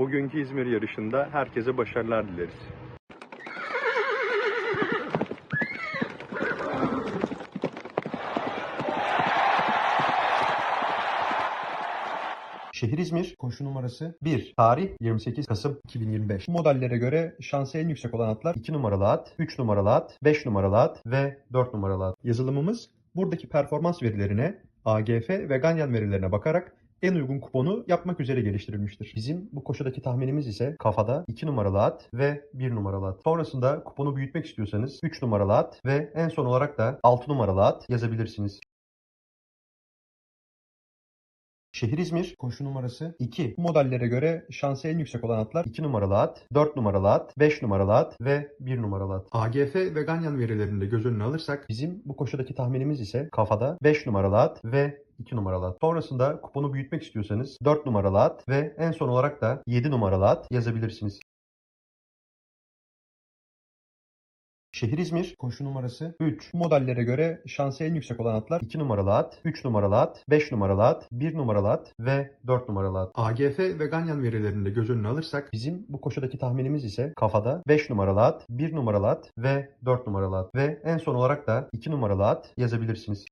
Bugünkü İzmir yarışında herkese başarılar dileriz. Şehir İzmir, koşu numarası 1. Tarih 28 Kasım 2025. Bu modellere göre şansı en yüksek olan atlar 2 numaralı at, 3 numaralı at, 5 numaralı at ve 4 numaralı at. Yazılımımız buradaki performans verilerine, AGF ve Ganyan verilerine bakarak en uygun kuponu yapmak üzere geliştirilmiştir. Bizim bu koşudaki tahminimiz ise kafada 2 numaralı at ve 1 numaralı at. Sonrasında kuponu büyütmek istiyorsanız 3 numaralı at ve en son olarak da 6 numaralı at yazabilirsiniz. Şehir İzmir, koşu numarası 2. Bu modellere göre şansı en yüksek olan atlar 2 numaralı at, 4 numaralı at, 5 numaralı at ve 1 numaralı at. AGF ve Ganyan verilerini de göz önüne alırsak bizim bu koşudaki tahminimiz ise kafada 5 numaralı at ve 2 numaralı at. Sonrasında kuponu büyütmek istiyorsanız 4 numaralı at ve en son olarak da 7 numaralı at yazabilirsiniz. Şehir İzmir, koşu numarası 3. Bu modellere göre şansı en yüksek olan atlar 2 numaralı at, 3 numaralı at, 5 numaralı at, 1 numaralı at ve 4 numaralı at. AGF ve Ganyan verilerini de göz önüne alırsak bizim bu koşudaki tahminimiz ise kafada 5 numaralı at, 1 numaralı at ve 4 numaralı at ve en son olarak da 2 numaralı at yazabilirsiniz.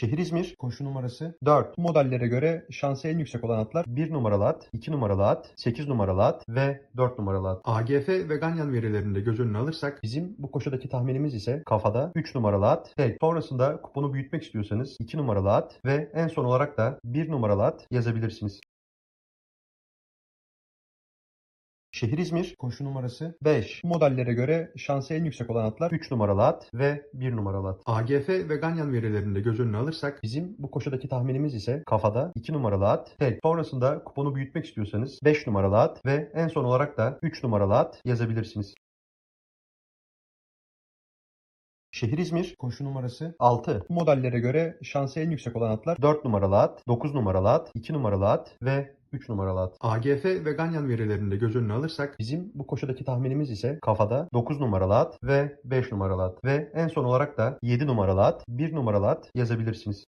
Şehir İzmir, koşu numarası 4. Bu modellere göre şansı en yüksek olan atlar 1 numaralı at, 2 numaralı at, 8 numaralı at ve 4 numaralı at. AGF ve Ganyan verilerini de göz önüne alırsak bizim bu koşudaki tahminimiz ise kafada 3 numaralı at, tek. Sonrasında kuponu büyütmek istiyorsanız 2 numaralı at ve en son olarak da 1 numaralı at yazabilirsiniz. Şehir İzmir, koşu numarası 5. Bu modellere göre şansı en yüksek olan atlar 3 numaralı at ve 1 numaralı at. AGF ve Ganyan verilerini de göz önüne alırsak bizim bu koşudaki tahminimiz ise kafada 2 numaralı at, tek. Sonrasında kuponu büyütmek istiyorsanız 5 numaralı at ve en son olarak da 3 numaralı at yazabilirsiniz. Şehir İzmir, koşu numarası 6. Bu modellere göre şansı en yüksek olan atlar 4 numaralı at, 9 numaralı at, 2 numaralı at ve 3 numaralı at. AGF ve Ganyan verilerini de göz önüne alırsak bizim bu koşudaki tahminimiz ise kafada 9 numaralı at ve 5 numaralı at ve en son olarak da 7 numaralı at, 1 numaralı at yazabilirsiniz.